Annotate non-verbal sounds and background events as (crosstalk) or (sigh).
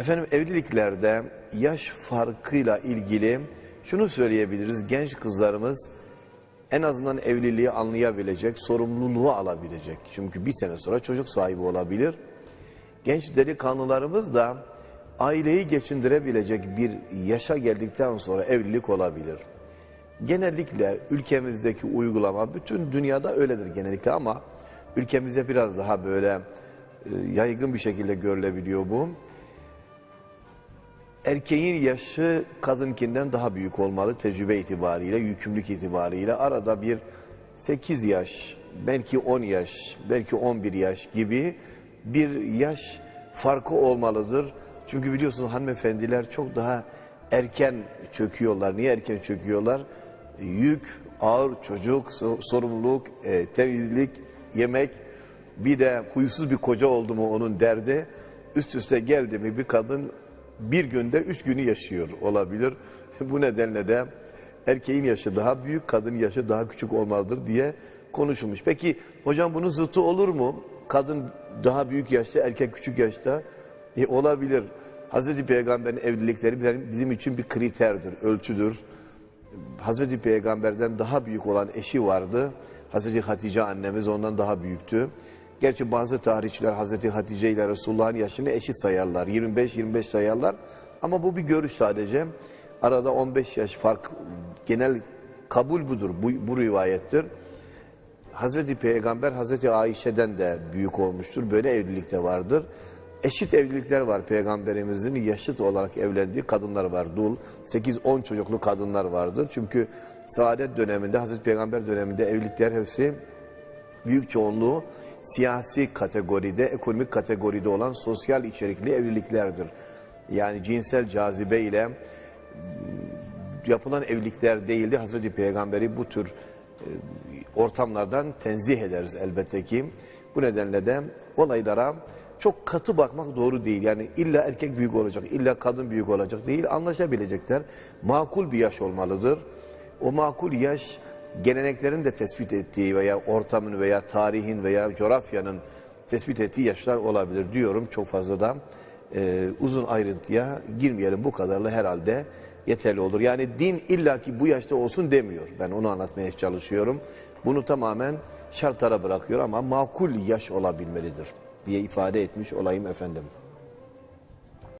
Efendim evliliklerde yaş farkıyla ilgili şunu söyleyebiliriz. Genç kızlarımız en azından evliliği anlayabilecek, sorumluluğu alabilecek. Çünkü bir sene sonra çocuk sahibi olabilir. Genç delikanlılarımız da aileyi geçindirebilecek bir yaşa geldikten sonra evlilik olabilir. Genellikle ülkemizdeki uygulama bütün dünyada öyledir genellikle ama ülkemizde biraz daha böyle e, yaygın bir şekilde görülebiliyor bu. Erkeğin yaşı kadınkinden daha büyük olmalı tecrübe itibariyle, yükümlülük itibariyle. Arada bir 8 yaş, belki 10 yaş, belki 11 yaş gibi bir yaş farkı olmalıdır. Çünkü biliyorsunuz hanımefendiler çok daha erken çöküyorlar. Niye erken çöküyorlar? Yük, ağır çocuk, so- sorumluluk, e, temizlik, yemek, bir de huysuz bir koca oldu mu onun derdi. Üst üste geldi mi bir kadın bir günde üç günü yaşıyor olabilir. (laughs) Bu nedenle de erkeğin yaşı daha büyük, kadın yaşı daha küçük olmalıdır diye konuşulmuş. Peki hocam bunun zıttı olur mu? Kadın daha büyük yaşta, erkek küçük yaşta E, olabilir. Hazreti Peygamber'in evlilikleri bizim için bir kriterdir, ölçüdür. Hazreti Peygamber'den daha büyük olan eşi vardı. Hazreti Hatice annemiz ondan daha büyüktü. Gerçi bazı tarihçiler Hazreti Hatice ile Resulullah'ın yaşını eşit sayarlar. 25-25 sayarlar. Ama bu bir görüş sadece. Arada 15 yaş fark genel kabul budur. Bu, bu rivayettir. Hazreti Peygamber Hazreti Ayşe'den de büyük olmuştur. Böyle evlilik de vardır. Eşit evlilikler var Peygamberimizin yaşıt olarak evlendiği kadınlar var. Dul 8-10 çocuklu kadınlar vardır. Çünkü saadet döneminde Hazreti Peygamber döneminde evlilikler hepsi büyük çoğunluğu siyasi kategoride, ekonomik kategoride olan sosyal içerikli evliliklerdir. Yani cinsel cazibe ile yapılan evlilikler değildi. Hazreti Peygamber'i bu tür e, ortamlardan tenzih ederiz elbette ki. Bu nedenle de olaylara çok katı bakmak doğru değil. Yani illa erkek büyük olacak, illa kadın büyük olacak değil. Anlaşabilecekler. Makul bir yaş olmalıdır. O makul yaş geleneklerin de tespit ettiği veya ortamın veya tarihin veya coğrafyanın tespit ettiği yaşlar olabilir diyorum. Çok fazla da e, uzun ayrıntıya girmeyelim. Bu kadarla herhalde yeterli olur. Yani din illaki bu yaşta olsun demiyor. Ben onu anlatmaya çalışıyorum. Bunu tamamen şartlara bırakıyor ama makul yaş olabilmelidir diye ifade etmiş olayım efendim.